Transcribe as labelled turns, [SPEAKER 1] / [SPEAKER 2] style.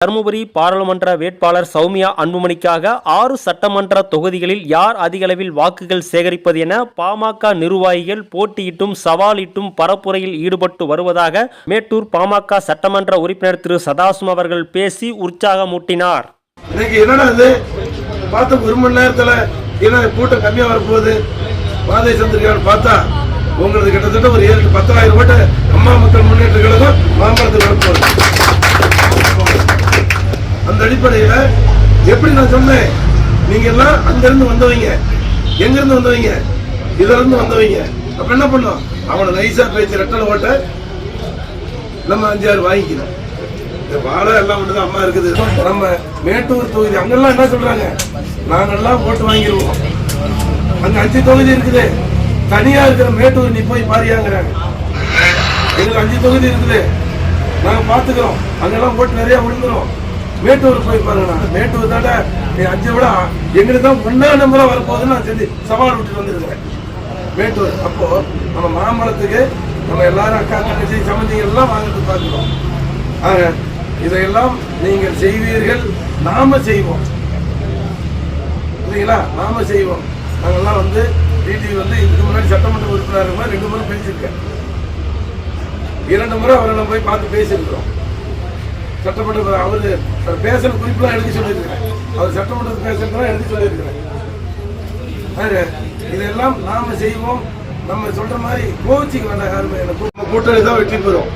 [SPEAKER 1] தருமபுரி பாராளுமன்ற வேட்பாளர் சௌமியா அன்புமணிக்காக ஆறு சட்டமன்ற தொகுதிகளில் யார் அதிகளவில் வாக்குகள் சேகரிப்பது என பாமக நிர்வாகிகள் போட்டியிட்டும் சவாலிட்டும் பரப்புரையில் ஈடுபட்டு வருவதாக மேட்டூர் பாமக சட்டமன்ற உறுப்பினர் திரு சதாசிவம் அவர்கள் பேசி உற்சாகமூட்டினார்.
[SPEAKER 2] இன்னைக்கு என்னடா இது ஒரு மணி நேரத்தில் என்ன கூட்டம் கம்மியாக வரப்போகுது பாதை சந்திரிக்கான்னு பார்த்தா உங்களுக்கு கிட்டத்தட்ட ஒரு ஏழு பத்தாயிரம் ஓட்டு அடிப்படையில எப்படி நான் சொன்னேன்? நீங்க எல்லாம் அங்கிருந்து வந்தவங்க. எங்க இருந்து வந்தவங்க? இதுல இருந்து வந்தவங்க. அப்ப என்ன பண்ணோம்? அவனை நைசா பேச்சு ரெட்டல ஓட்ட நம்ம அஞ்சாறு வாங்கிக்கிறோம் இந்த வாழை எல்லாம் ஒண்ணுதான் அம்மா இருக்குது. நம்ம மேட்டூர் தொகுதி அங்கெல்லாம் என்ன சொல்றாங்க? நாங்கெல்லாம் ஓட்டு வாங்கிடுவோம் அங்க அஞ்சு தொகுதி இருக்குது. தனியா இருக்கிற மேட்டூர் நீ போய் பாரியாங்கிறாங்க. எங்களுக்கு அஞ்சு தொகுதி இருக்குது. நாங்க பாத்துக்கிறோம். அங்கெல்லாம் ஓட்டு நிறைய விழுந்துரும். மேட்டூர் போய் பாருங்க மேட்டூர் தாண்ட நீ அஞ்சு விட. எங்களுக்கு தான் ஒன்னா நம்பரா வரப்போகுதுன்னு நான் செஞ்சு சவால் விட்டு வந்திருக்கிறேன். மேட்டூர் அப்போ நம்ம மாமரத்துக்கு நம்ம எல்லாரும் அக்கா தங்கச்சி சம்மந்திகள் எல்லாம் வாங்கிட்டு பார்க்கிறோம் ஆக இதையெல்லாம் நீங்கள் செய்வீர்கள் நாம செய்வோம். இல்லைங்களா நாம செய்வோம். நாங்கள்லாம் வந்து டிடி வந்து இதுக்கு முன்னாடி சட்டமன்ற உறுப்பினர் ரெண்டு முறை பேசியிருக்கேன். இரண்டு முறை அவரை நம்ம போய் பார்த்து பேசியிருக்கிறோம். சட்டமன்ற அவரு அவர் பேசுற குறிப்பெல்லாம் எழுதி சொல்லியிருக்கிறேன் அவர் சட்டமன்றத்தில் பேசுறதுலாம் எழுதி சொல்லியிருக்கிறேன் இதெல்லாம் நாம செய்வோம். நம்ம சொல்ற மாதிரி கோச்சிக்க வேண்டாம் யாருமே எனக்கு கூட்டணி தான் வெற்றி பெறும்.